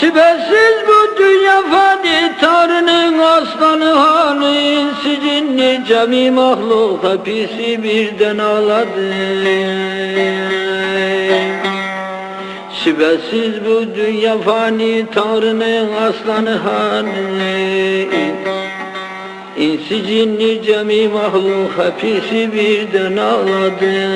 Şüphesiz bu dünya fani Tanrı'nın aslanı hanı Sicinli cemi mahluk hepsi birden ağladı. Şüphesiz bu dünya fani Tanrı'nın aslanı hanı. İnsi cinni cemi mahluk hepsi birden ağladı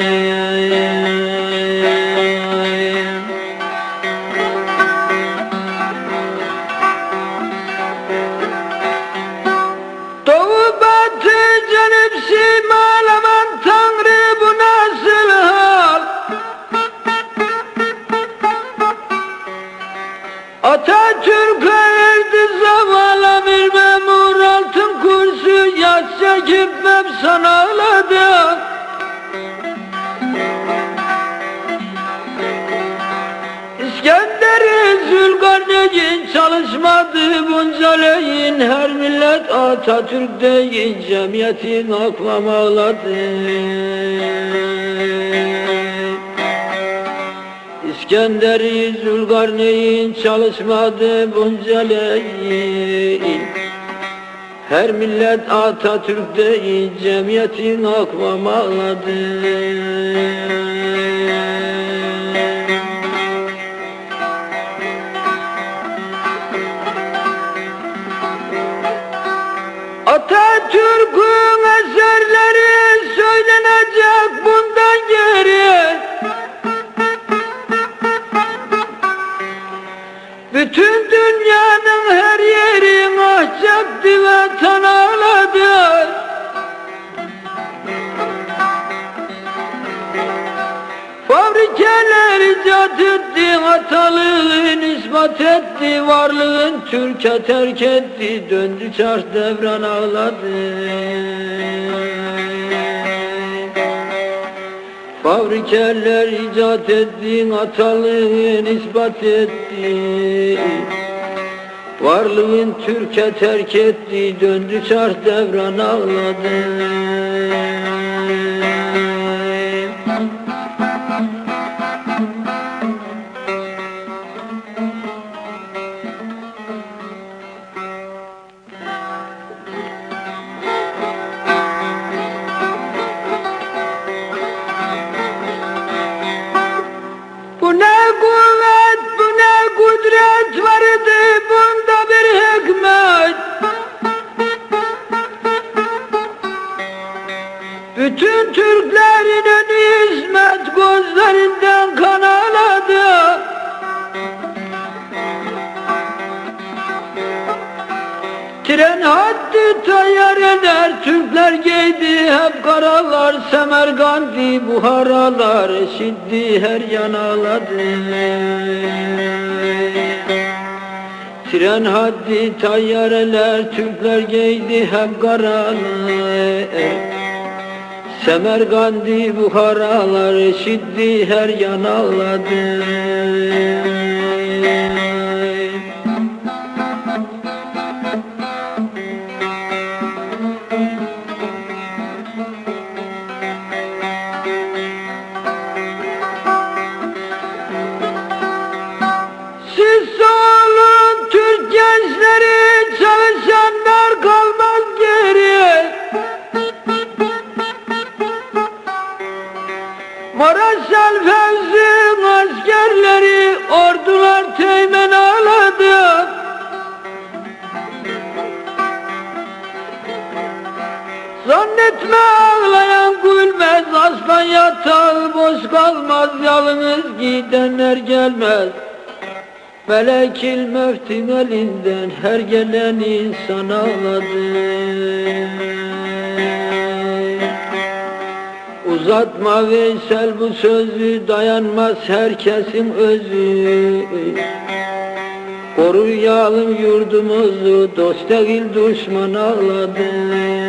hep sana ağladı İskender'i Zülkarneyn çalışmadı bunca leyin. Her millet Atatürk deyin cemiyetin akvam ağladı İskender'i Zülkarneyn çalışmadı bunca leyin her millet Atatürk deyin cemiyetin akvam ağladı. Atatürk'ün ah çaktı ve tan ağladı Fabrikeler icat etti, hatalığın ispat etti, varlığın Türk'e terk etti, döndü çarş devran ağladı. Fabrikeler icat etti, hatalığın ispat etti, varlığın Türk'e terk etti, döndü çarş devran ağladı. Bütün Türklerin önü hizmet gözlerinden kan ağladı. Tren haddi tayyar eder, Türkler giydi hep karalar, Semerkandi buharalar, eşitti her yan ağladı. Tren haddi tayyareler, Türkler giydi hep karalar, Semerkandi buharalar, eşitti her yan ağladı. Teğmen ağladı. Zannetme ağlayan gülmez Aslan yatağı boş kalmaz Yalnız gidenler gelmez. Melekil mevtin elinden Her gelen insan ağladı Uzatma Veysel bu sözü Dayanmaz herkesin özü. Koruyalım yurdumuzu dost değil düşman ağladı